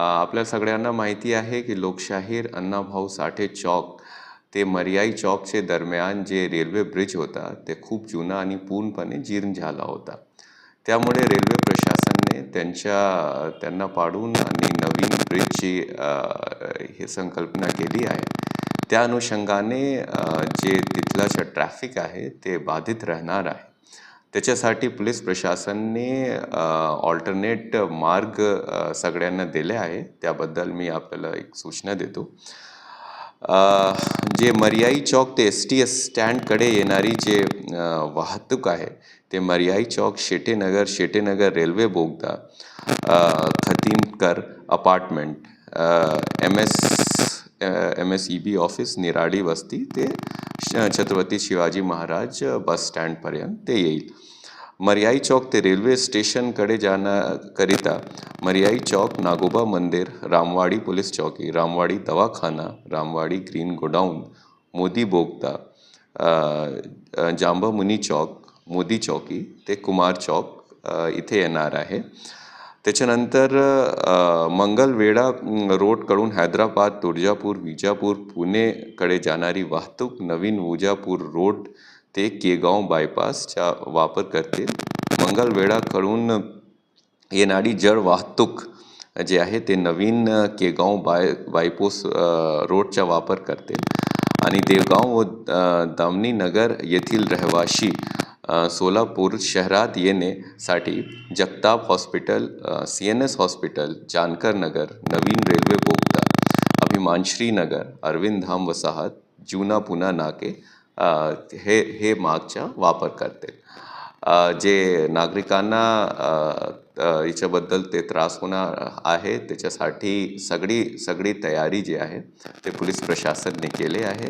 आपल्या सगळ्यांना माहिती आहे की लोकशाहीर अण्णाभाऊ साठे चौक ते मर्याई चौकचे दरम्यान जे रेल्वे ब्रिज होता ते खूप जुना आणि पूर्णपणे जीर्ण झाला होता. त्यामुळे रेल्वे प्रशासनाने त्यांच्या त्यांना पाडून आणि नवीन ब्रिजची हे संकल्पना केली आहे. त्या अनुषंगाने जे तिथलं ट्रॅफिक आहे ते बाधित राहणार आहे. त्याच्यासाठी पोलीस प्रशासनाने ऑल्टरनेट मार्ग सगळ्यांना दिले आहे. त्याबद्दल मी आपल्याला एक सूचना देतो. जे मर्याई चौक ते एस टी एस स्टँडकडे येणारी जे वाहतूक आहे ते मर्याई चौक शेटेनगर शेटेनगर रेल्वे बोगदा Khatimkar apartment M S M S E B office निराडी वस्ती ते छत्रपती शिवाजी महाराज बस स्टँडपर्यंत ते येईल. मर्याई चौक ते रेल्वे स्टेशनकडे जाण्याकरिता मर्याई चौक नागोबा मंदिर रामवाडी पोलीस चौकी रामवाडी दवाखाना रामवाडी ग्रीन गोडाऊन मोदी बोगदा जांबामुनी चौक मोदी चौकी ते कुमार चौक इथे येणार आहे. त्याच्यानंतर मंगलवेढा रोडकडून हैदराबाद तुळजापूर विजापूर पुणेकडे जाणारी वाहतूक नवीन विजापूर रोड ते केगाव बायपासचा वापर करते मंगलवेढाकडून येणारी जड वाहतूक जे आहे ते नवीन केगाव बाय बायपोस रोडचा वापर करते आणि देवगाव व दामनीनगर दामनी नगर येथील रहिवाशी सोलापूर शहरात येण्यासाठी Jagtap hospital C N S hospital Jankar Nagar नवीन रेल्वे बोगदा अभिमानश्री नगर अरविंद धाम वसाहत जुना पुना नाके हे हे मार्गचा वापर करतील. जे नागरिकांना याच्याबद्दल ते त्रास होणार आहे त्याच्यासाठी सगळी सगळी तयारी जी आहे ते पोलीस प्रशासनने केले आहे.